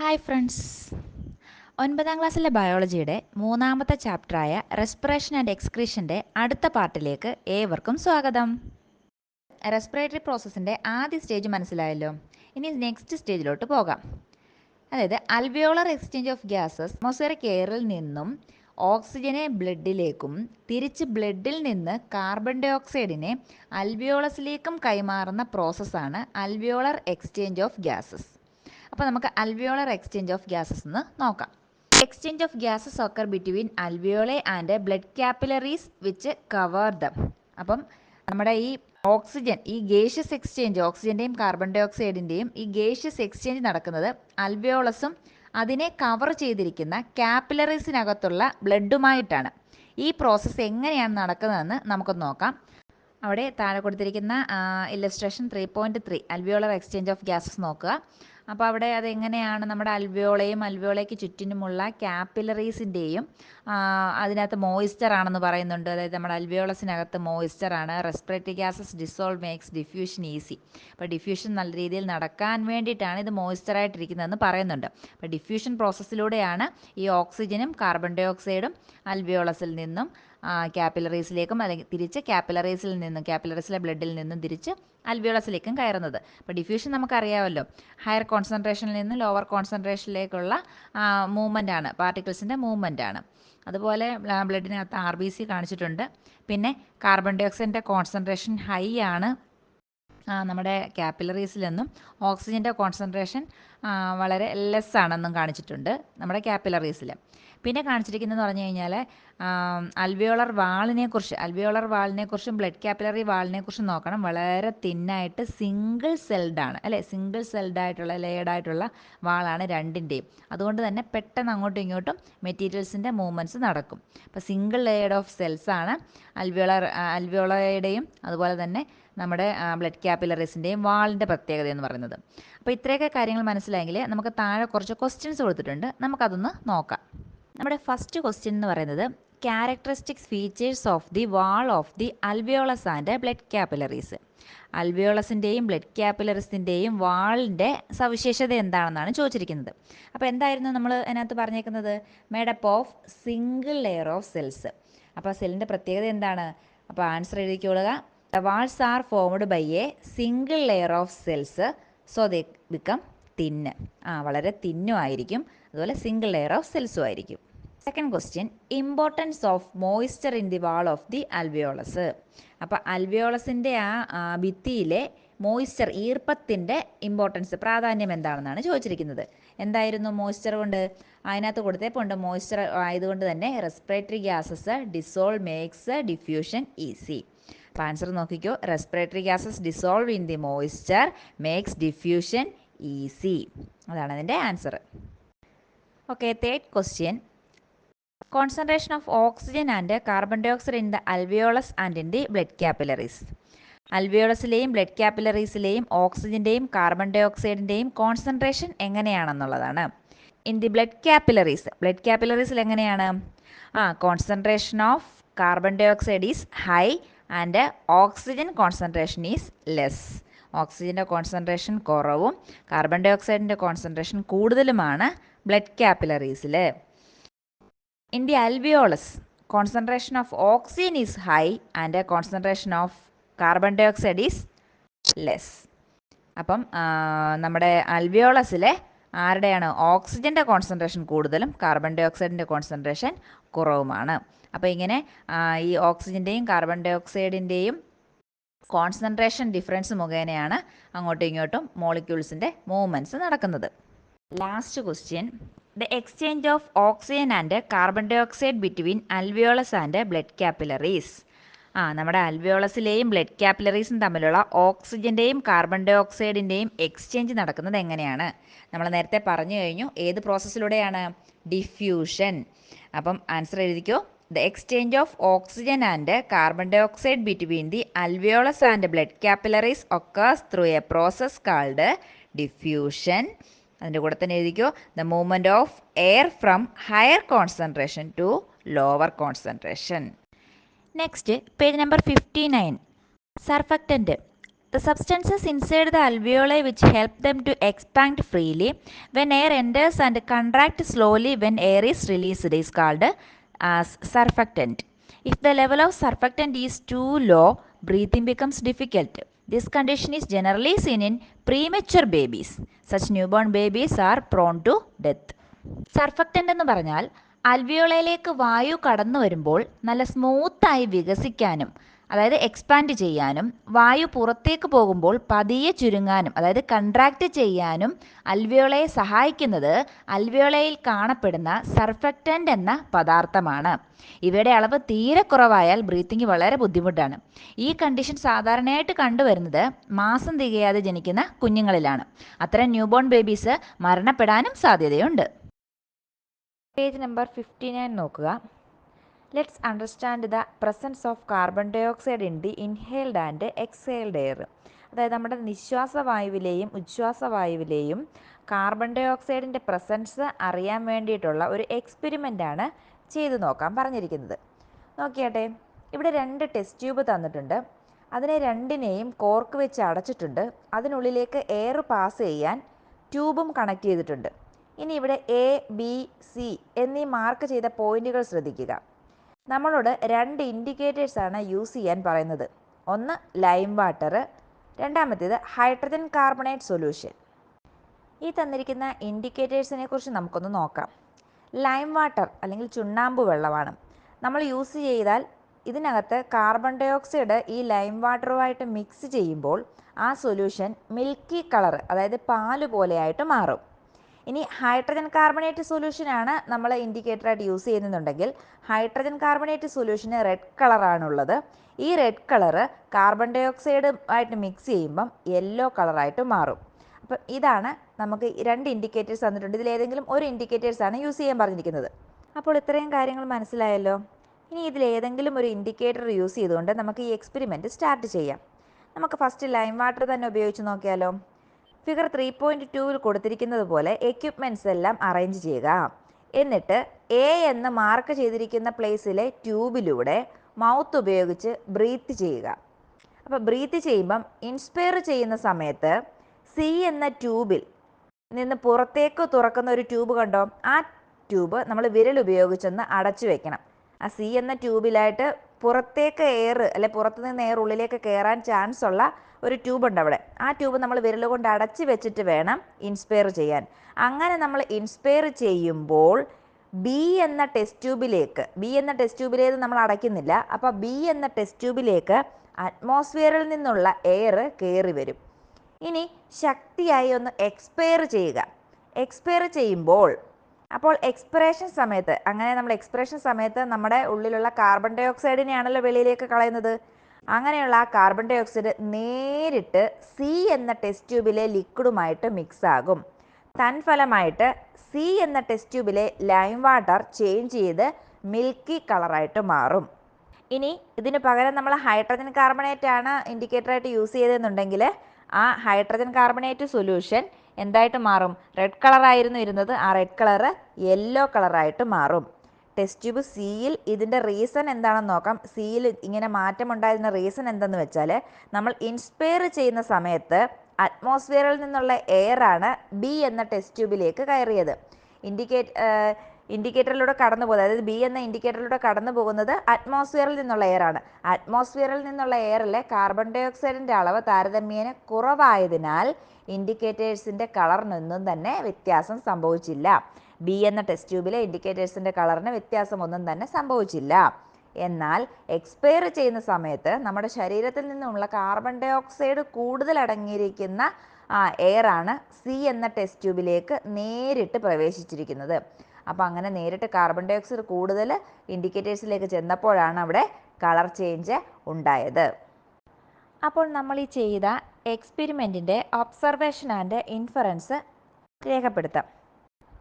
Hi friends ഒൻപതാം ക്ലാസ്സിലെ ബയോളജിയുടെ മൂന്നാമത്തെ ചാപ്റ്ററായ റെസ്പിറേഷൻ ആൻഡ് എക്സ്ക്രീഷന്റെ അടുത്ത പാർട്ടിലേക്ക് ഏവർക്കും സ്വാഗതം. റെസ്പിറേറ്ററി പ്രോസസ്സിന്റെ ആദ്യ സ്റ്റേജ് മനസ്സിലായല്ലോ. ഇനി നെക്സ്റ്റ് സ്റ്റേജിലോട്ട് പോകാം. അതായത് alveolar exchange of gases atmospheric എയറിൽ നിന്നും ഓക്സിജനെ ബ്ലഡിലേക്കും തിരിച്ച് ബ്ലഡിൽ നിന്ന് കാർബൺ ഡൈ ഓക്സൈഡിനെ അൽവിയോളസിലേക്കും കൈമാറുന്ന പ്രോസസ്സാണ് അൽവിയോളർ എക്സ്ചേഞ്ച് ഓഫ് ഗ്യാസസ് അപ്പോൾ നമുക്ക് അൽവിയോളർ എക്സ്ചേഞ്ച് ഓഫ് ഗ്യാസസ് എന്ന് നോക്കാം. Exchange of gases occur between alveoli and blood capillaries which cover them അപ്പം നമ്മുടെ ഈ ഓക്സിജൻ ഈ ഗേഷ്യസ് എക്സ്ചേഞ്ച് ഓക്സിജന്റെയും കാർബൺ ഡൈ ഓക്സൈഡിന്റെയും ഈ ഗേഷ്യസ് എക്സ്ചേഞ്ച് നടക്കുന്നത് അൽവിയോളസും അതിനെ കവർ ചെയ്തിരിക്കുന്ന ക്യാപ്പിലറീസിനകത്തുള്ള ബ്ലഡുമായിട്ടാണ് ഈ പ്രോസസ്സ് എങ്ങനെയാണ് നടക്കുന്നതെന്ന് നമുക്കൊന്ന് നോക്കാം. അവിടെ താഴെ കൊടുത്തിരിക്കുന്ന illustration three point three alveolar exchange of gases നോക്കുക. അപ്പോൾ അവിടെ അതെങ്ങനെയാണ് നമ്മുടെ അൽവിയോളയും അൽവിയോളയ്ക്ക് ചുറ്റിനുമുള്ള ക്യാപ്പിലറീസിന്റെയും അതിനകത്ത് മോയിസ്ചർ ആണെന്ന് പറയുന്നുണ്ട്. അതായത് നമ്മുടെ അൽവിയോളസിനകത്ത് മോയിസ്ചർ ആണ്. Respiratory gases dissolve makes diffusion easy അപ്പോൾ ഡിഫ്യൂഷൻ നല്ല രീതിയിൽ നടക്കാൻ വേണ്ടിയിട്ടാണ് ഇത് മോയിസ്ചറായിട്ടിരിക്കുന്നതെന്ന് പറയുന്നുണ്ട്. അപ്പോൾ ഡിഫ്യൂഷൻ പ്രോസസ്സിലൂടെയാണ് ഈ ഓക്സിജനും കാർബൺ ഡയോക്സൈഡും അൽവിയോളസിൽ നിന്നും ക്യാപ്പിലറീസിലേക്കും അല്ലെങ്കിൽ തിരിച്ച് ക്യാപ്പിലറീസിൽ നിന്നും ക്യാപ്പിലറീസിലെ ബ്ലഡിൽ നിന്നും തിരിച്ച് അൽവിയോളസിലേക്കും കയറുന്നത്. അപ്പോൾ ഡിഫ്യൂഷൻ നമുക്കറിയാമല്ലോ ഹയർ കോൺസെൻട്രേഷനിൽ നിന്ന് ലോവർ കോൺസെൻട്രേഷനിലേക്കുള്ള മൂവ്മെന്റ് ആണ്. പാർട്ടിക്കിൾസിന്റെ മൂവ്മെന്റ് ആണ്. അതുപോലെ ബ്ലഡിനകത്ത് ആർ ബി സി കാണിച്ചിട്ടുണ്ട്. പിന്നെ കാർബൺ ഡൈ ഓക്സൈഡിന്റെ കോൺസെൻട്രേഷൻ ഹൈ ആണ് നമ്മുടെ ക്യാപ്പിലറീസിൽ നിന്നും ഓക്സിജന്റെ കോൺസെൻട്രേഷൻ വളരെ ലെസ് ആണെന്നും കാണിച്ചിട്ടുണ്ട് നമ്മുടെ ക്യാപ്പിലറീസിൽ പിന്നെ കാണിച്ചിരിക്കുന്നതെന്ന് പറഞ്ഞു കഴിഞ്ഞാൽ അൽവിയോളർ വാളിനെ കുറിച്ച് അൽവിയോളർ വാളിനെ കുറിച്ചും ബ്ലഡ് കാപ്പിലറി വാളിനെ കുറിച്ചും നോക്കണം. വളരെ തിന്നായിട്ട് സിംഗിൾ സെൽഡ് ആണ് അല്ലേ? സിംഗിൾ സെൽഡ് ആയിട്ടുള്ള ലെയർഡ് ആയിട്ടുള്ള വാളാണ് രണ്ടിന്റെയും അതുകൊണ്ട് തന്നെ പെട്ടെന്ന് അങ്ങോട്ടും ഇങ്ങോട്ടും മെറ്റീരിയൽസിന്റെ മൂവ്മെന്റ്സ് നടക്കും. അപ്പോൾ സിംഗിൾ ലെയർഡ് ഓഫ് സെൽസ് ആണ് അൽവിയോളർ അൽവിയോളയുടെയും അതുപോലെ തന്നെ നമ്മുടെ ബ്ലഡ് ക്യാപ്പിലറീസിന്റെയും വാളിന്റെ പ്രത്യേകത എന്ന് പറയുന്നത്. അപ്പോൾ ഇത്രയൊക്കെ കാര്യങ്ങൾ മനസ്സിലായെങ്കിൽ നമുക്ക് താഴെ കുറച്ച് ക്വസ്റ്റ്യൻസ് കൊടുത്തിട്ടുണ്ട്. നമുക്കതൊന്ന് നോക്കാം. നമ്മുടെ ഫസ്റ്റ് ക്വസ്റ്റ്യൻ എന്ന് പറയുന്നത് characteristics features of the wall of the alveolus and blood capillaries അൽവിയോളസിന്റെയും blood ക്യാപ്പിലറീസിന്റെയും വാളിന്റെ സവിശേഷത എന്താണെന്നാണ് ചോദിച്ചിരിക്കുന്നത്. അപ്പോൾ എന്തായിരുന്നു നമ്മൾ അതിനകത്ത് പറഞ്ഞേക്കുന്നത്? Made up of single layer of cells അപ്പോൾ സെല്ലിന്റെ പ്രത്യേകത എന്താണ്? അപ്പോൾ answer എഴുതിക്കൊള്ളുക the walls are formed by a single layer of cells so they become thin ആ വളരെ തിന്നും ആയിരിക്കും അതുപോലെ സിംഗിൾ ലെയർ ഓഫ് സെൽസും ആയിരിക്കും second question importance of moisture in the wall of the alveolus അപ്പോൾ അൽവിയോളസിന്റെ ആ ഭിത്തിയിലെ മോയ്സ്ചർ ഈർപ്പത്തിന്റെ ഇമ്പോർട്ടൻസ് പ്രാധാന്യം എന്താണെന്നാണ് ചോദിച്ചിരിക്കുന്നത്. എന്തായിരുന്നു മോയ്സ്ചർ കൊണ്ട്? അതിനകത്ത് കൊടുത്തേപ്പുണ്ട് മോയ്സ്ചർ ആയതുകൊണ്ട് തന്നെ respiratory gases dissolve makes diffusion easy അപ്പോൾ ആൻസർ നോക്കിക്കോ. Respiratory gases dissolve in the moisture makes diffusion easy അതാണ് അതിന്റെ answer okay third question concentration of oxygen and carbon dioxide in the alveolus and in the blood capillaries അൽവിയോളസിലെയും blood ക്യാപ്പിലറീസിലെയും ഓക്സിജന്റെയും carbon ഡൈ ഓക്സൈഡിന്റെയും concentration എങ്ങനെയാണെന്നുള്ളതാണ് in the blood capillaries blood ക്യാപ്പിലറീസിൽ എങ്ങനെയാണ്? ആ concentration of carbon dioxide is high and oxygen concentration is less ഓക്സിജന്റെ concentration കുറവും carbon ഡൈ ഓക്സൈഡിന്റെ കോൺസെൻട്രേഷൻ കൂടുതലുമാണ് blood ക്യാപ്പിലറീസിൽ in the alveolus concentration of oxygen is high and concentration of carbon dioxide is less അപ്പം നമ്മുടെ അൽവിയോളസിലെ ആരുടെയാണ്? ഓക്സിജന്റെ കോൺസെൻട്രേഷൻ കൂടുതലും കാർബൺ ഡൈ ഓക്സൈഡിന്റെ കോൺസെൻട്രേഷൻ കുറവുമാണ്. അപ്പോൾ ഇങ്ങനെ ഈ ഓക്സിജന്റെയും കാർബൺ ഡൈ ഓക്സൈഡിന്റെയും കോൺസെൻട്രേഷൻ ഡിഫറൻസ് മുഖേനയാണ് അങ്ങോട്ടും ഇങ്ങോട്ടും മോളിക്യൂൾസിന്റെ മൂവ്മെന്റ്സ് നടക്കുന്നത്. Last question the exchange of oxygen and carbon dioxide between alveolus and blood capillaries ആ നമ്മുടെ അൽവിയോളസിലെയും ബ്ലഡ് കാപ്പിലറീസും തമ്മിലുള്ള ഓക്സിജന്റെയും കാർബൺ ഡൈ ഓക്സൈഡിന്റെയും എക്സ്ചേഞ്ച് നടക്കുന്നത് എങ്ങനെയാണ്? നമ്മൾ നേരത്തെ പറഞ്ഞു കഴിഞ്ഞു ഏത് പ്രോസസ്സിലൂടെയാണ് ഡിഫ്യൂഷൻ അപ്പം ആൻസർ എഴുതിക്കോ. The exchange of oxygen and carbon dioxide between the alveolus and blood capillaries occurs through a process called diffusion അതിന്റെ കൂടെ തന്നെ എഴുതിക്കോ. The movement of air from higher concentration to lower concentration next page number fifty nine surfactant the substances inside the alveoli which help them to expand freely when air enters and contract slowly when air is released is called as surfactant if the level of surfactant is too low breathing becomes difficult This condition is generally seen in premature babies. Such newborn babies are prone to death. Surfactant എന്ന് പറഞ്ഞാൽ അൽവിയോളയിലേക്ക് വായു കടന്നു വരുമ്പോൾ നല്ല സ്മൂത്തായി വികസിക്കാനും അതായത് expand ചെയ്യാനും വായു പുറത്തേക്ക് പോകുമ്പോൾ പതിയെ ചുരുങ്ങാനും അതായത് കൺട്രാക്ട് ചെയ്യാനും അൽവിയോളയെ സഹായിക്കുന്നത് അൽവിയോളയിൽ കാണപ്പെടുന്ന സർഫക്റ്റന്റ് എന്ന പദാർത്ഥമാണ്. ഇവയുടെ അളവ് തീരെ കുറവായാൽ ബ്രീത്തിങ് വളരെ ബുദ്ധിമുട്ടാണ്. ഈ കണ്ടീഷൻ സാധാരണയായിട്ട് കണ്ടുവരുന്നത് മാസം തികയാതെ ജനിക്കുന്ന കുഞ്ഞുങ്ങളിലാണ്. അത്തരം ന്യൂബോൺ ബേബീസ് മരണപ്പെടാനും സാധ്യതയുണ്ട്. പേജ് നമ്പർ ഫിഫ്റ്റി നയൻ നോക്കുക. Let's understand the presence of carbon dioxide in the inhaled and exhaled air അതായത് നമ്മുടെ നിശ്വാസവായുവിലെയും ഉച്ഛ്വാസവായുവിലെയും കാർബൺ ഡൈ ഓക്സൈഡിന്റെ പ്രസൻസ് അറിയാൻ വേണ്ടിയിട്ടുള്ള ഒരു എക്സ്പെരിമെന്റാണ് ചെയ്തു നോക്കാൻ പറഞ്ഞിരിക്കുന്നത്. നോക്കിയാട്ടെ ഇവിടെ രണ്ട് ടെസ്റ്റ് ട്യൂബ് തന്നിട്ടുണ്ട്. അതിനെ രണ്ടിനെയും കോർക്ക് വെച്ച് അടച്ചിട്ടുണ്ട്. അതിനുള്ളിലേക്ക് എയർ പാസ് ചെയ്യാൻ ട്യൂബും കണക്ട് ചെയ്തിട്ടുണ്ട്. ഇനി ഇവിടെ എ ബി സി എന്നീ മാർക്ക് ചെയ്ത പോയിന്റുകൾ ശ്രദ്ധിക്കുക. നമ്മളോട് രണ്ട് ഇൻഡിക്കേറ്റേഴ്സ് ആണ് യൂസ് ചെയ്യാൻ പറയുന്നത്. ഒന്ന് ലൈം വാട്ടർ രണ്ടാമത്തേത് ഹൈഡ്രജൻ കാർബണേറ്റ് സൊല്യൂഷൻ ഈ തന്നിരിക്കുന്ന ഇൻഡിക്കേറ്റേഴ്സിനെ കുറിച്ച് നമുക്കൊന്ന് നോക്കാം. ലൈം വാട്ടർ അല്ലെങ്കിൽ ചുണ്ണാമ്പ് വെള്ളമാണ്. നമ്മൾ യൂസ് ചെയ്താൽ ഇതിനകത്ത് കാർബൺ ഡയോക്സൈഡ് ഈ ലൈം വാട്ടറുമായിട്ട് മിക്സ് ചെയ്യുമ്പോൾ ആ സൊല്യൂഷൻ മിൽക്കി കളർ അതായത് പാൽ പോലെയായിട്ട് മാറും. ഇനി ഹൈഡ്രജൻ കാർബണേറ്റ് സൊല്യൂഷനാണ് നമ്മൾ ഇൻഡിക്കേറ്ററായിട്ട് യൂസ് ചെയ്യുന്നുണ്ടെങ്കിൽ ഹൈഡ്രജൻ കാർബണേറ്റ് സൊല്യൂഷന് റെഡ് കളറാണുള്ളത് ഈ റെഡ് കളറ് കാർബൺ ഡൈ ആയിട്ട് മിക്സ് ചെയ്യുമ്പം യെല്ലോ കളറായിട്ട് മാറും. അപ്പം ഇതാണ് നമുക്ക് രണ്ട് ഇൻഡിക്കേറ്റേഴ്സ് തന്നിട്ടുണ്ട്. ഇതിലേതെങ്കിലും ഒരു ഇൻഡിക്കേറ്റേഴ്സ് ആണ് യൂസ് ചെയ്യാൻ പറഞ്ഞിരിക്കുന്നത്. അപ്പോൾ ഇത്രയും കാര്യങ്ങൾ മനസ്സിലായല്ലോ? ഇനി ഇതിലേതെങ്കിലും ഒരു ഇൻഡിക്കേറ്റർ യൂസ് ചെയ്തുകൊണ്ട് നമുക്ക് ഈ എക്സ്പെരിമെന്റ് സ്റ്റാർട്ട് ചെയ്യാം. നമുക്ക് ഫസ്റ്റ് ലൈം വാട്ടർ തന്നെ ഉപയോഗിച്ച് നോക്കിയാലോ? ഫിഗർ ത്രീ പോയിന്റ് ടൂവിൽ കൊടുത്തിരിക്കുന്നത് പോലെ എക്യുപ്മെന്റ്സ് എല്ലാം അറേഞ്ച് ചെയ്യുക. എന്നിട്ട് എ എന്ന് മാർക്ക് ചെയ്തിരിക്കുന്ന പ്ലേസിലെ ട്യൂബിലൂടെ മൗത്ത് ഉപയോഗിച്ച് ബ്രീത്ത് ചെയ്യുക. അപ്പോൾ ബ്രീത്ത് ചെയ്യുമ്പം ഇൻസ്പയർ ചെയ്യുന്ന സമയത്ത് സി എന്ന ട്യൂബിൽ നിന്ന് പുറത്തേക്ക് തുറക്കുന്ന ഒരു ട്യൂബ് കണ്ടോ? ആ ട്യൂബ് നമ്മൾ വിരൽ ഉപയോഗിച്ചൊന്ന് അടച്ചു വെക്കണം. ആ സി എന്ന ട്യൂബിലായിട്ട് പുറത്തേക്ക് എയർ അല്ലെ പുറത്തു നിന്ന് എയർ ഉള്ളിലേക്ക് കയറാൻ ചാൻസ് ഉള്ള ഒരു ട്യൂബ് ഉണ്ട് അവിടെ. ആ ട്യൂബ് നമ്മൾ വിരൽ കൊണ്ട് അടച്ച് വെച്ചിട്ട് വേണം ഇൻസ്പയർ ചെയ്യാൻ. അങ്ങനെ നമ്മൾ ഇൻസ്പയർ ചെയ്യുമ്പോൾ ബി എന്ന ടെസ്റ്റ് ട്യൂബിലേക്ക് ബി എന്ന ടെസ്റ്റ് ട്യൂബിലേത് നമ്മൾ അടയ്ക്കുന്നില്ല. അപ്പോൾ ബി എന്ന ടെസ്റ്റ് ട്യൂബിലേക്ക് അറ്റ്മോസ്ഫിയറിൽ നിന്നുള്ള എയർ കയറി വരും. ഇനി ശക്തിയായി ഒന്ന് എക്സ്പയർ ചെയ്യുക. എക്സ്പയർ ചെയ്യുമ്പോൾ അപ്പോൾ എക്സ്പിറേഷൻ സമയത്ത് അങ്ങനെ നമ്മൾ എക്സ്പിറേഷൻ സമയത്ത് നമ്മുടെ ഉള്ളിലുള്ള കാർബൺ ഡൈ ഓക്സൈഡിനെയാണല്ലോ വെളിയിലേക്ക് കളയുന്നത്. അങ്ങനെയുള്ള ആ കാർബൺ ഡൈ ഓക്സൈഡ് നേരിട്ട് സി എന്ന ടെസ്റ്റ് ട്യൂബിലെ ലിക്വിഡുമായിട്ട് മിക്സ് ആകും. തൻഫലമായിട്ട് സി എന്ന ടെസ്റ്റ് ട്യൂബിലെ ലൈം വാട്ടർ ചേഞ്ച് ചെയ്ത് മിൽക്കി കളറായിട്ട് മാറും. ഇനി ഇതിന് പകരം നമ്മൾ ഹൈഡ്രജൻ കാർബണേറ്റ് ആണ് ഇൻഡിക്കേറ്ററായിട്ട് യൂസ് ചെയ്തതെന്നുണ്ടെങ്കിൽ ആ ഹൈഡ്രജൻ കാർബണേറ്റ് സൊല്യൂഷൻ എന്തായിട്ട് മാറും? റെഡ് കളറായിരുന്നു ഇരുന്നത്. ആ റെഡ് കളറ് യെല്ലോ കളറായിട്ട് മാറും. ടെസ്റ്റ് ട്യൂബ് സിയിൽ ഇതിന്റെ റീസൺ എന്താണെന്ന് നോക്കാം. സിയിൽ ഇങ്ങനെ മാറ്റമുണ്ടായിരുന്ന റീസൺ എന്തെന്ന് വെച്ചാൽ നമ്മൾ ഇൻസ്പയർ ചെയ്യുന്ന സമയത്ത് അറ്റ്മോസ്ഫിയറിൽ നിന്നുള്ള എയർ ആണ് ബി എന്ന ടെസ്റ്റ് ട്യൂബിലേക്ക് കയറിയത്. ഇൻഡിക്കേറ്റ് ഇൻഡിക്കേറ്ററിലൂടെ കടന്നു പോകുന്നത് അതായത് ബി എന്ന ഇൻഡിക്കേറ്ററിലൂടെ കടന്നു പോകുന്നത് അറ്റ്മോസ്ഫിയറിൽ നിന്നുള്ള എയർ ആണ്. അറ്റ്മോസ്ഫിയറിൽ നിന്നുള്ള എയറിലെ കാർബൺ ഡൈ ഓക്സൈഡിന്റെ അളവ് താരതമ്യേന കുറവായതിനാൽ ഇൻഡിക്കേറ്റേഴ്സിന്റെ കളറിനൊന്നും തന്നെ വ്യത്യാസം സംഭവിച്ചില്ല. ബി എന്ന ടെസ്റ്റ് ട്യൂബിലെ ഇൻഡിക്കേറ്റേഴ്സിന്റെ കളറിന് വ്യത്യാസമൊന്നും തന്നെ സംഭവിച്ചില്ല. എന്നാൽ എക്സ്പയർ ചെയ്യുന്ന സമയത്ത് നമ്മുടെ ശരീരത്തിൽ നിന്നുള്ള കാർബൺ ഡൈ ഓക്സൈഡ് കൂടുതൽ അടങ്ങിയിരിക്കുന്ന എയറാണ് സി എന്ന ടെസ്റ്റ് ട്യൂബിലേക്ക് നേരിട്ട് പ്രവേശിച്ചിരിക്കുന്നത്. അപ്പോൾ അങ്ങനെ നേരിട്ട് കാർബൺ ഡൈ ഡയോക്സൈഡ് കൂടുതൽ ഇൻഡിക്കേറ്റേഴ്സിലേക്ക് ചെന്നപ്പോഴാണ് അവിടെ കളർ ചേഞ്ച് ഉണ്ടായത്. അപ്പോൾ നമ്മൾ ഈ ചെയ്ത എക്സ്പെരിമെന്റിന്റെ ഒബ്സർവേഷൻ ആൻഡ് ഇൻഫറൻസ് രേഖപ്പെടുത്താം.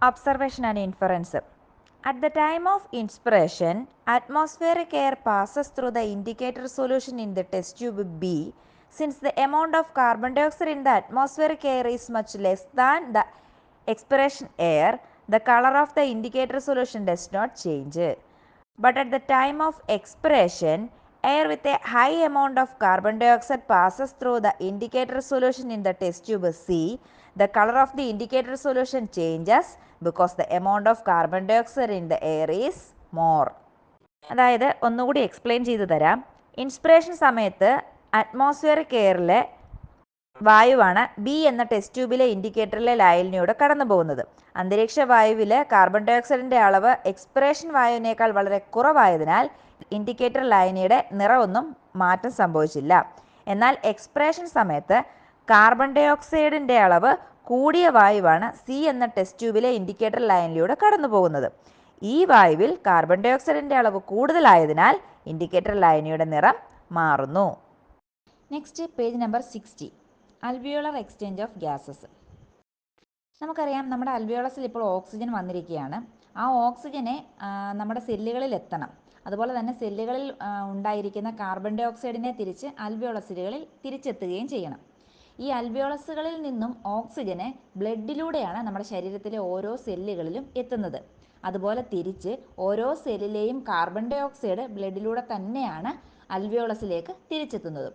Observation and inference at the time of inspiration atmospheric air passes through the indicator solution in the test tube B since the amount of carbon dioxide in the atmospheric air is much less than the expiration air the color of the indicator solution does not change. But at the time of expiration, Air with a high amount of carbon dioxide passes through the indicator solution in the test tube C. The color of the indicator solution changes because the amount of carbon dioxide in the air is more. അതായത് ഒന്നുകൂടി explain ചെയ്തു തരാം inspiration സമയത്ത് atmospheric എയറിലെ വായുവാണ് B എന്ന test ട്യൂബിലെ ഇൻഡിക്കേറ്ററിലെ ലായനിലൂടെ കടന്നു പോകുന്നത്. അന്തരീക്ഷ വായുവിലെ കാർബൺ ഡയോക്സൈഡിന്റെ അളവ് എക്സ്പിറേഷൻ വായുവിനേക്കാൾ വളരെ കുറവായതിനാൽ ഇൻഡിക്കേറ്റർ ലായനിയുടെ നിറമൊന്നും മാറ്റം സംഭവിച്ചില്ല. എന്നാൽ എക്സ്പിറേഷൻ സമയത്ത് കാർബൺ ഡയോക്സൈഡിന്റെ അളവ് കൂടിയ വായുവാണ് സി എന്ന ടെസ്റ്റ് ട്യൂബിലെ ഇൻഡിക്കേറ്റർ ലൈനിലൂടെ കടന്നു പോകുന്നത്. ഈ വായുവിൽ കാർബൺ ഡയോക്സൈഡിന്റെ അളവ് കൂടുതലായതിനാൽ ഇൻഡിക്കേറ്റർ ലൈനിയുടെ നിറം മാറുന്നു. Next page number sixty. Alveolar exchange of gases. നമുക്കറിയാം നമ്മുടെ അൽവിയോളസിൽ ഇപ്പോൾ ഓക്സിജൻ വന്നിരിക്കുകയാണ്. ആ ഓക്സിജനെ നമ്മുടെ സെല്ലുകളിൽ എത്തണം. അതുപോലെ തന്നെ സെല്ലുകളിൽ ഉണ്ടായിരിക്കുന്ന കാർബൺ ഡൈ ഓക്സൈഡിനെ തിരിച്ച് അൽവിയോളസുകളിൽ തിരിച്ചെത്തുകയും ചെയ്യണം. ഈ അൽവിയോളസുകളിൽ നിന്നും ഓക്സിജന് ബ്ലഡിലൂടെയാണ് നമ്മുടെ ശരീരത്തിലെ ഓരോ സെല്ലുകളിലും എത്തുന്നത്. അതുപോലെ തിരിച്ച് ഓരോ സെല്ലിലെയും കാർബൺ ഡൈ ഓക്സൈഡ് ബ്ലഡിലൂടെ തന്നെയാണ് അൽവിയോളസിലേക്ക് തിരിച്ചെത്തുന്നത്.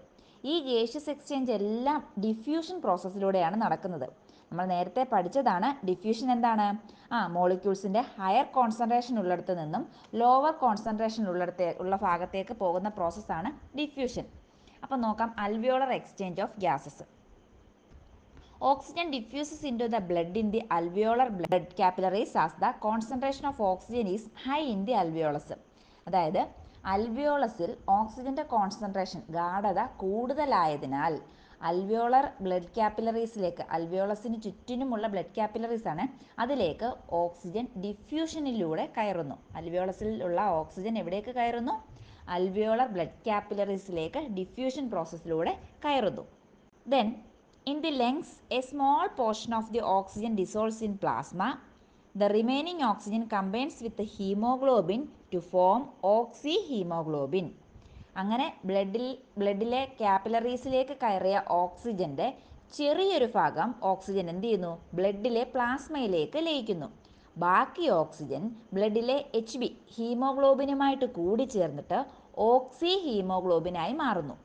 ഈ ഗേഷ്യസ് എക്സ്ചേഞ്ച് എല്ലാം ഡിഫ്യൂഷൻ പ്രോസസ്സിലൂടെയാണ് നടക്കുന്നത്. നമ്മൾ നേരത്തെ പഠിച്ചതാണ് ഡിഫ്യൂഷൻ എന്താണ്? ആ മോളിക്യൂൾസിന്റെ ഹയർ കോൺസെൻട്രേഷൻ ഉള്ളിടത്ത് നിന്നും ലോവർ കോൺസെൻട്രേഷൻ ഉള്ളിടത്തെ ഉള്ള ഭാഗത്തേക്ക് പോകുന്ന പ്രോസസ്സാണ് ഡിഫ്യൂഷൻ അപ്പോൾ നോക്കാം alveolar exchange of gases oxygen diffuses into the blood in the alveolar blood capillaries as the concentration of oxygen is high in the alveolus അതായത് അൽവിയോളസിൽ ഓക്സിജന്റെ കോൺസെൻട്രേഷൻ ഗാഠത കൂടുതലായതിനാൽ അൽവിയോളർ ബ്ലഡ് കാപ്പിലറീസിലേക്ക് അൽവിയോളസിന് ചുറ്റിനുമുള്ള ബ്ലഡ് കാപ്പിലറീസ് ആണ് അതിലേക്ക് ഓക്സിജൻ ഡിഫ്യൂഷനിലൂടെ കയറുന്നു. അൽവിയോളസിലുള്ള ഓക്സിജൻ എവിടേക്ക് കയറുന്നു? അൽവിയോളർ ബ്ലഡ് കാപ്പിലറീസിലേക്ക് ഡിഫ്യൂഷൻ പ്രോസസ്സിലൂടെ കയറുന്നു. Then in the lungs a small portion of the oxygen dissolves in plasma. The remaining oxygen combines with the hemoglobin to form oxyhemoglobin. അങ്ങനെ ബ്ലഡിൽ ബ്ലഡിലെ കാപ്പിലറീസിലേക്ക് കയറിയ ഓക്സിജന്റെ ചെറിയൊരു ഭാഗം ഓക്സിജൻ എന്ത് ചെയ്യുന്നു ബ്ലഡിലെ പ്ലാസ്മയിലേക്ക് ലയിക്കുന്നു ബാക്കി ഓക്സിജൻ ബ്ലഡിലെ എച്ച് ബി ഹീമോഗ്ലോബിനുമായിട്ട് കൂടിച്ചേർന്നിട്ട് ഓക്സി ഹീമോഗ്ലോബിനായി മാറുന്നു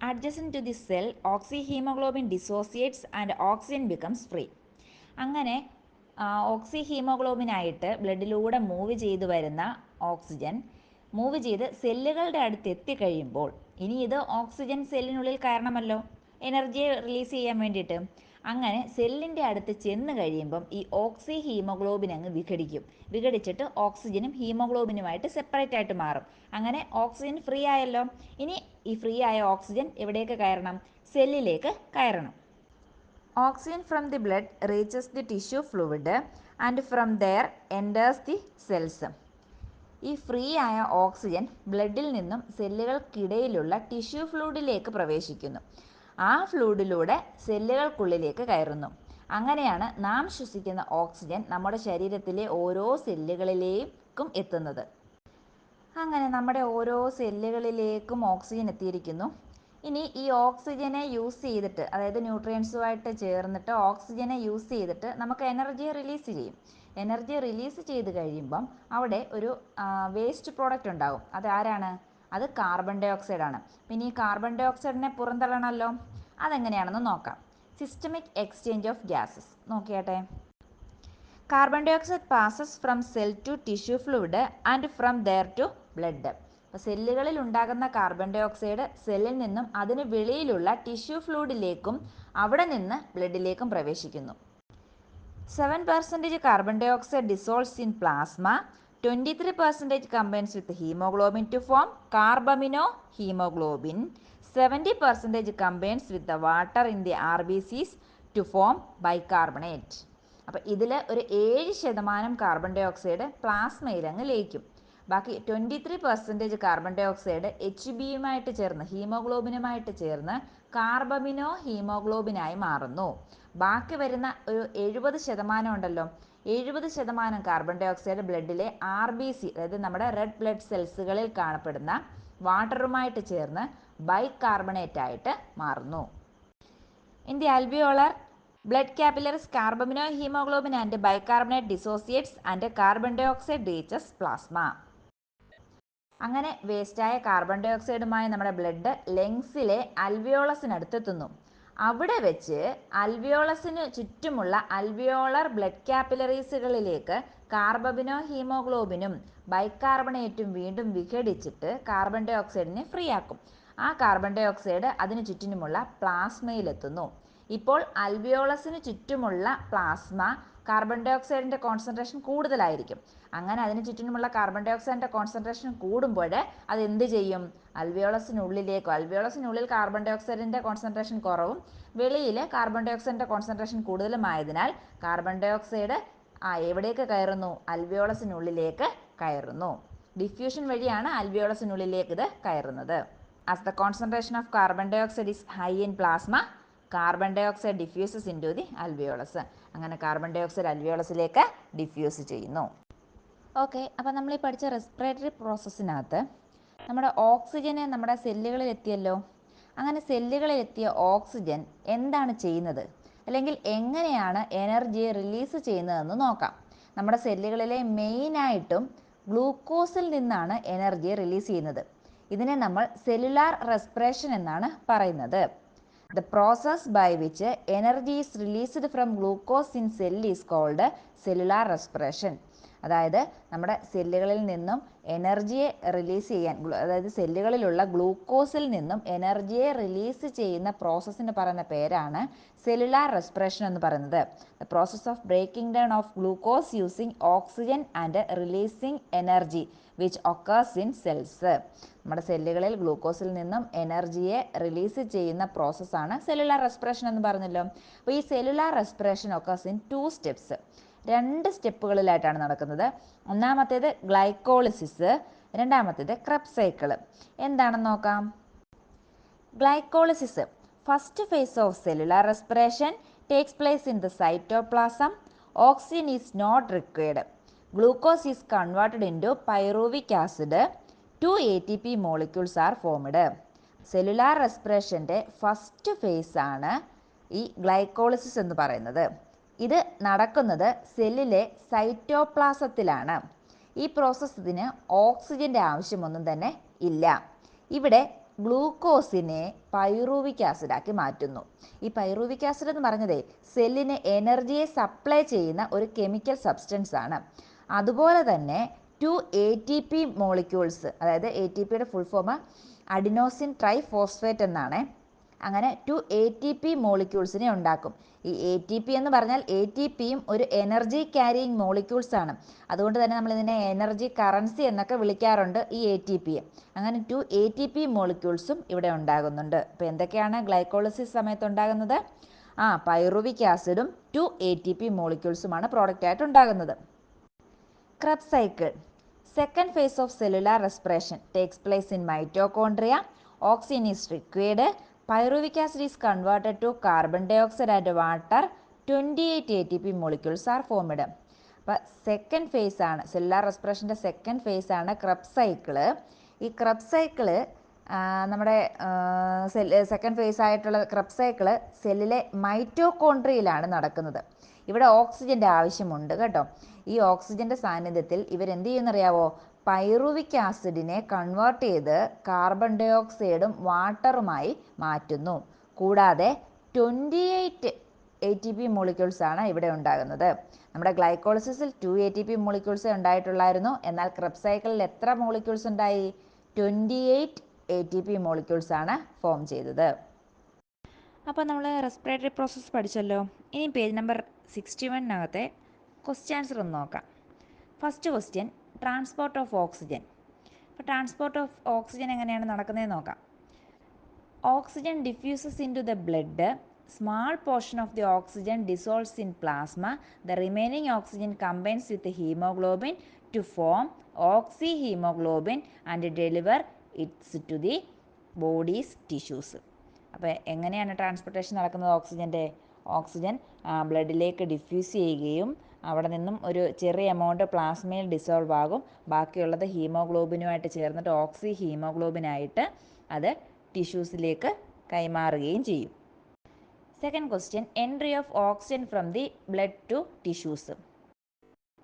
adjacent to the cell oxyhemoglobin dissociates and oxygen becomes free അങ്ങനെ ഓക്സി ഹീമോഗ്ലോബിനായിട്ട് ബ്ലഡിലൂടെ മൂവ് ചെയ്ത് വരുന്ന ഓക്സിജൻ. മൂവ് ചെയ്ത് സെല്ലുകളുടെ അടുത്ത് എത്തിക്കഴിയുമ്പോൾ ഇനി ഇത് ഓക്സിജൻ സെല്ലിനുള്ളിൽ കയറണമല്ലോ? എനർജിയെ റിലീസ് ചെയ്യാൻ വേണ്ടിയിട്ട്. അങ്ങനെ സെല്ലിന്റെ അടുത്ത് ചെന്ന് കഴിയുമ്പം ഈ ഓക്സി ഹീമോഗ്ലോബിൻ അങ്ങ് വിഘടിക്കും. വിഘടിച്ചിട്ട് ഓക്സിജനും ഹീമോഗ്ലോബിനുമായിട്ട് സെപ്പറേറ്റ് ആയിട്ട് മാറും. അങ്ങനെ ഓക്സിജൻ ഫ്രീ ആയല്ലോ? ഇനി ഈ ഫ്രീ ആയ ഓക്സിജൻ എവിടേക്ക് കയറണം? സെല്ലിലേക്ക് കയറണം. Oxygen from the blood reaches the tissue fluid and from there enters the cells ഈ ഫ്രീ ആയ ഓക്സിജൻ ബ്ലഡിൽ നിന്നും സെല്ലുകൾക്കിടയിലുള്ള ടിഷ്യൂ ഫ്ലൂയിഡിലേക്ക് പ്രവേശിക്കുന്നു. ആ ഫ്ലൂയിഡിലൂടെ സെല്ലുകൾക്കുള്ളിലേക്ക് കയറുന്നു. അങ്ങനെയാണ് നാം ശ്വസിക്കുന്ന ഓക്സിജൻ നമ്മുടെ ശരീരത്തിലെ ഓരോ സെല്ലുകളിലേക്കും എത്തുന്നത്. അങ്ങനെ നമ്മുടെ ഓരോ സെല്ലുകളിലേക്കും ഓക്സിജൻ എത്തിയിരിക്കുന്നു. ഇനി ഈ ഓക്സിജനെ യൂസ് ചെയ്തിട്ട് അതായത് ന്യൂട്രിയൻസുമായിട്ട് ചേർന്നിട്ട് ഓക്സിജനെ യൂസ് ചെയ്തിട്ട് നമുക്ക് എനർജി റിലീസ് ചെയ്യും. എനർജി റിലീസ് ചെയ്ത് കഴിയുമ്പം അവിടെ ഒരു വേസ്റ്റ് പ്രോഡക്റ്റ് ഉണ്ടാകും അത് ആരാണ്? അത് കാർബൺ ഡൈ ഓക്സൈഡ് ആണ് പിന്നെ ഈ കാർബൺ ഡൈ ഓക്സൈഡിനെ പുറന്തള്ളണമല്ലോ അതെങ്ങനെയാണെന്ന് നോക്കാം. Systemic exchange of gases നോക്കിയാട്ടെ. Carbon dioxide passes from cell to tissue fluid and from there to blood അപ്പോൾ സെല്ലുകളിൽ ഉണ്ടാകുന്ന കാർബൺ ഡൈ ഓക്സൈഡ് സെല്ലിൽ നിന്നും അതിന് വെളിയിലുള്ള ടിഷ്യൂ ഫ്ലൂയിഡിലേക്കും അവിടെ നിന്ന് ബ്ലഡിലേക്കും പ്രവേശിക്കുന്നു. Seven percentage carbon dioxide dissolves in plasma twenty three percentage combines with haemoglobin to form carbamino haemoglobin seventy percentage combines with the water in the R B Cs to form bicarbonate അപ്പോൾ ഇതിൽ ഒരു ഏഴ് ശതമാനം carbon dye oxide പ്ലാസ്മയിൽ അങ്ങ് ലയിക്കും. ബാക്കി twenty three percentage carbon dioxide H ബിയുമായിട്ട് ചേർന്ന് ഹീമോഗ്ലോബിനുമായിട്ട് ചേർന്ന് കാർബമിനോ ഹീമോഗ്ലോബിനായി മാറുന്നു. ബാക്കി വരുന്ന ഒരു എഴുപത് ശതമാനം ഉണ്ടല്ലോ. എഴുപത് ശതമാനം കാർബൺ ഡൈ ഓക്സൈഡ് ബ്ലഡിലെ ആർ ബി സി അതായത് നമ്മുടെ റെഡ് ബ്ലഡ് സെൽസുകളിൽ കാണപ്പെടുന്ന വാട്ടറുമായിട്ട് ചേർന്ന് ബൈകാർബണേറ്റ് ആയിട്ട് മാറുന്നു. In the blood blood carbamino haemoglobin and bicarbonate dissociates and carbon dioxide reaches plasma. അങ്ങനെ വേസ്റ്റായ കാർബൺ ഡൈ ഓക്സൈഡുമായി നമ്മുടെ ബ്ലഡ് ലെങ്സിലെ അൽവിയോളസിനടുത്തെത്തുന്നു അവിടെ വെച്ച് അൽവിയോളസിന് ചുറ്റുമുള്ള അൽവിയോളർ ബ്ലഡ് കാപ്പിലറീസുകളിലേക്ക് കാർബബിനോ ഹീമോഗ്ലോബിനും ബൈക്കാർബണേറ്റും വീണ്ടും വിഘടിച്ചിട്ട് കാർബൺ ഡൈ ഓക്സൈഡിനെ ഫ്രീ ആക്കും. ആ കാർബൺ ഡൈ ഓക്സൈഡ് അതിന് ചുറ്റിനുമുള്ള പ്ലാസ്മയിലെത്തുന്നു ഇപ്പോൾ അൽവിയോളസിന് ചുറ്റുമുള്ള പ്ലാസ്മ കാർബൺ ഡൈ ഓക്സൈഡിന്റെ കോൺസെൻട്രേഷൻ കൂടുതലായിരിക്കും. അങ്ങനെ അതിന് ചുറ്റിനുമുള്ള കാർബൺ ഡൈ ഓക്സൈഡിന്റെ കോൺസെൻട്രേഷൻ കൂടുമ്പോൾ അത് എന്ത് ചെയ്യും? അൽവിയോളസിനുള്ളിലേക്കോ അൽവിയോളസിനുള്ളിൽ കാർബൺ ഡൈ ഓക്സൈഡിന്റെ കോൺസെൻട്രേഷൻ കുറവും വെളിയിൽ കാർബൺ ഡൈ ഓക്സൈഡിന്റെ കോൺസെൻട്രേഷൻ കൂടുതലുമായതിനാൽ കാർബൺ ഡൈ ഓക്സൈഡ് ആ എവിടേക്ക് കയറുന്നു? അൽവിയോളസിനുള്ളിലേക്ക് കയറുന്നു. ഡിഫ്യൂഷൻ വഴിയാണ് അൽവിയോളസിനുള്ളിലേക്ക് ഇത് കയറുന്നത്. As the concentration of carbon dioxide is high in plasma carbon dioxide diffuses into the alveolus അങ്ങനെ കാർബൺ ഡൈ ഓക്സൈഡ് അൽവിയോളസിലേക്ക് ഡിഫ്യൂസ് ചെയ്യുന്നു. ഓക്കെ അപ്പോൾ നമ്മൾ ഈ പഠിച്ച റെസ്പിറേറ്ററി പ്രോസസ്സിനകത്ത് നമ്മുടെ ഓക്സിജന് നമ്മുടെ സെല്ലുകളിൽ എത്തിയല്ലോ? അങ്ങനെ സെല്ലുകളിൽ എത്തിയ ഓക്സിജൻ എന്താണ് ചെയ്യുന്നത്? അല്ലെങ്കിൽ എങ്ങനെയാണ് എനർജി റിലീസ് ചെയ്യുന്നതെന്ന് നോക്കാം. നമ്മുടെ സെല്ലുകളിലെ മെയിനായിട്ടും ഗ്ലൂക്കോസിൽ നിന്നാണ് എനർജി റിലീസ് ചെയ്യുന്നത്. ഇതിനെ നമ്മൾ സെല്ലുലാർ റെസ്പിറേഷൻ എന്നാണ് പറയുന്നത്. The process by which energy is released from glucose in cell is called cellular respiration. അതായത് നമ്മുടെ സെല്ലുകളിൽ നിന്നും എനർജിയെ റിലീസ് ചെയ്യാൻ അതായത് സെല്ലുകളിലുള്ള ഗ്ലൂക്കോസിൽ നിന്നും എനർജിയെ റിലീസ് ചെയ്യുന്ന പ്രോസസ്സിന് പറയുന്ന പേരാണ് സെല്ലുലാർ റെസ്പിറേഷൻ എന്ന് പറയുന്നത്. The process of breaking down of glucose using oxygen and releasing energy which occurs in cells നമ്മുടെ സെല്ലുകളിൽ ഗ്ലൂക്കോസിൽ നിന്നും എനർജിയെ റിലീസ് ചെയ്യുന്ന പ്രോസസ്സാണ് സെല്ലുലാർ റെസ്പിറേഷൻ എന്ന് പറഞ്ഞല്ലോ. അപ്പോൾ ഈ cellular respiration occurs in two steps രണ്ട് സ്റ്റെപ്പുകളിലായിട്ടാണ് നടക്കുന്നത്. ഒന്നാമത്തേത് ഗ്ലൈക്കോളിസിസ് രണ്ടാമത്തേത് ക്രബ് സൈക്കിൾ എന്താണെന്ന് നോക്കാം? Glycolysis first phase of cellular respiration takes place in the cytoplasm oxygen is not required glucose is converted into pyruvic acid two A T P molecules are formed cellular റെസ്പിറേഷന്റെ first phase ആണ് ഈ glycolysis എന്ന് പറയുന്നത്. ഇത് നടക്കുന്നത് സെല്ലിലെ സൈറ്റോപ്ലാസത്തിലാണ്. ഈ പ്രോസസ്സിന് ഓക്സിജന്റെ ആവശ്യമൊന്നും തന്നെ ഇല്ല. ഇവിടെ ഗ്ലൂക്കോസിനെ പൈറൂവിക് ആസിഡാക്കി മാറ്റുന്നു. ഈ പൈറൂവിക് ആസിഡ് എന്ന് പറഞ്ഞതേ സെല്ലിന് എനർജിയെ സപ്ലൈ ചെയ്യുന്ന ഒരു കെമിക്കൽ സബ്സ്റ്റൻസ് ആണ്. അതുപോലെ തന്നെ two A T P molecules അതായത് എ ടി പിയുടെ full form adenosine triphosphate എന്നാണ് അങ്ങനെ ടു എ ടി പി മോളിക്യൂൾസിനെ ഉണ്ടാക്കും. ഈ എ ടി പി എന്ന് പറഞ്ഞാൽ എ ടി പിയും ഒരു എനർജി ക്യാരിയിങ് മോളിക്യൂൾസ് ആണ്. അതുകൊണ്ട് തന്നെ നമ്മൾ ഇതിനെ എനർജി കറൻസി എന്നൊക്കെ വിളിക്കാറുണ്ട് ഈ എ ടി പി അങ്ങനെ ടു എ ടി പി മോളിക്യൂൾസും ഇവിടെ ഉണ്ടാകുന്നുണ്ട്. അപ്പോൾ എന്തൊക്കെയാണ് ഗ്ലൈക്കോളിസിസ് സമയത്ത് ഉണ്ടാകുന്നത്? ആ പൈറുവിക് ആസിഡും ടു എ ടി പി മോളിക്യൂൾസുമാണ് പ്രോഡക്റ്റായിട്ട് ഉണ്ടാകുന്നത്. Krebs cycle second phase of cellular respiration takes place in mitochondria Oxygen is. Pyruvic acid is converted to carbon dioxide and water. 28 ATP molecules are formed. അപ്പോൾ second phase ആണ് cellular റെസ്പിറേഷന്റെ second phase ആണ് Krebs cycle ഈ Krebs cycle നമ്മുടെ cell second phase ആയിട്ടുള്ള Krebs cycle സെല്ലിലെ മൈറ്റോകോൺട്രിയിലാണ് നടക്കുന്നത് ഇവിടെ ഓക്സിജന്റെ ആവശ്യമുണ്ട് കേട്ടോ ഈ ഓക്സിജന്റെ സാന്നിധ്യത്തിൽ ഇവരെന്ത് ചെയ്യുന്നറിയാവോ പൈറുവിക് ആസിഡിനെ കൺവേർട്ട് ചെയ്ത് കാർബൺ ഡൈ ഓക്സൈഡും വാട്ടറുമായി മാറ്റുന്നു. കൂടാതെ twenty eight A T P molecules ആണ് ഇവിടെ ഉണ്ടാകുന്നത്. നമ്മുടെ ഗ്ലൈക്കോളിസിസിൽ two A T P molecules ഉണ്ടായിട്ടുള്ളായിരുന്നു. എന്നാൽ ക്രബ് സൈക്കിളിൽ എത്ര മോളിക്യൂൾസ് ഉണ്ടായി? Twenty eight A T P molecules ആണ് ഫോം ചെയ്തത്. അപ്പോൾ നമ്മൾ റെസ്പിറേറ്ററി പ്രോസസ്സ് പഠിച്ചല്ലോ. ഇനി പേജ് നമ്പർ സിക്സ്റ്റി വണ്ണിനകത്തെ ക്വസ്റ്റ്യൻസർ ഒന്ന് നോക്കാം. First question transport of oxygen അപ്പോൾ ട്രാൻസ്പോർട്ട് ഓഫ് ഓക്സിജൻ എങ്ങനെയാണ് നടക്കുന്നത് നോക്കാം. Oxygen diffuses into the blood small portion of the oxygen dissolves in plasma the remaining oxygen combines with haemoglobin to form oxy haemoglobin and deliver its to the body's tissues അപ്പോൾ എങ്ങനെയാണ് transportation നടക്കുന്നത്? ഓക്സിജന്റെ oxygen ബ്ലഡിലേക്ക് diffuse ചെയ്യുകയും അവിടെ നിന്നും ഒരു ചെറിയ amount പ്ലാസ്മയിൽ dissolve ആകും. ബാക്കിയുള്ളത് ഹീമോഗ്ലോബിനുമായിട്ട് ചേർന്നിട്ട് ഓക്സി ഹീമോഗ്ലോബിനായിട്ട് അത് ടിഷ്യൂസിലേക്ക് കൈമാറുകയും ചെയ്യും. Second question entry of oxygen from the blood to tissues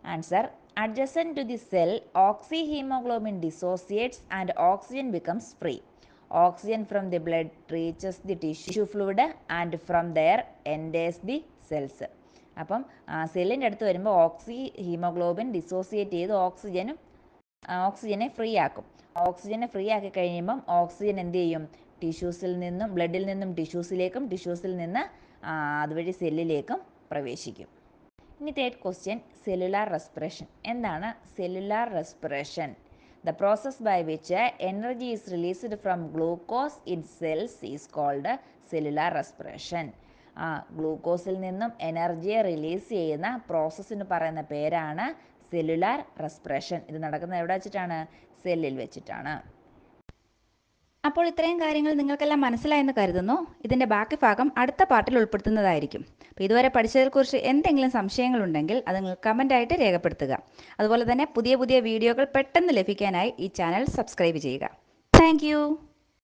answer adjacent to the cell oxy haemoglobin dissociates and oxygen becomes free oxygen from the blood reaches the tissue fluid and from there enters the cells അപ്പം സെല്ലിന്റെ അടുത്ത് വരുമ്പോൾ ഓക്സി haemoglobin dissociate ചെയ്ത് ഓക്സിജനും ഓക്സിജനെ free ആക്കും. ഓക്സിജനെ free ആക്കി കഴിയുമ്പം oxygen എന്ത് ചെയ്യും? ടിഷ്യൂസിൽ നിന്നും ബ്ലഡിൽ നിന്നും ടിഷ്യൂസിലേക്കും ടിഷ്യൂസിൽ നിന്ന് അതുവഴി സെല്ലിലേക്കും പ്രവേശിക്കും. ഇനി തേർഡ് ക്വസ്റ്റ്യൻ സെല്ലുലാർ റെസ്പിറേഷൻ എന്താണ് cellular respiration the process by which energy is released from glucose in cells is called cellular respiration ഗ്ലൂക്കോസിൽ നിന്നും എനർജിയെ റിലീസ് ചെയ്യുന്ന പ്രോസസ്സിന് പറയുന്ന പേരാണ് സെല്ലുലാർ റെസ്പിറേഷൻ ഇത് നടക്കുന്നത് എവിടെ വെച്ചിട്ടാണ്? സെല്ലിൽ വെച്ചിട്ടാണ്. അപ്പോൾ ഇത്രയും കാര്യങ്ങൾ നിങ്ങൾക്കെല്ലാം മനസ്സിലായെന്ന് കരുതുന്നു. ഇതിന്റെ ബാക്കി ഭാഗം അടുത്ത പാർട്ടിൽ ഉൾപ്പെടുത്തുന്നതായിരിക്കും. അപ്പോൾ ഇതുവരെ പഠിച്ചതിനെക്കുറിച്ച് എന്തെങ്കിലും സംശയങ്ങളുണ്ടെങ്കിൽ അത് നിങ്ങൾ കമന്റായിട്ട് രേഖപ്പെടുത്തുക. അതുപോലെ തന്നെ പുതിയ പുതിയ വീഡിയോകൾ പെട്ടെന്ന് ലഭിക്കാനായി ഈ ചാനൽ സബ്സ്ക്രൈബ് ചെയ്യുക. താങ്ക്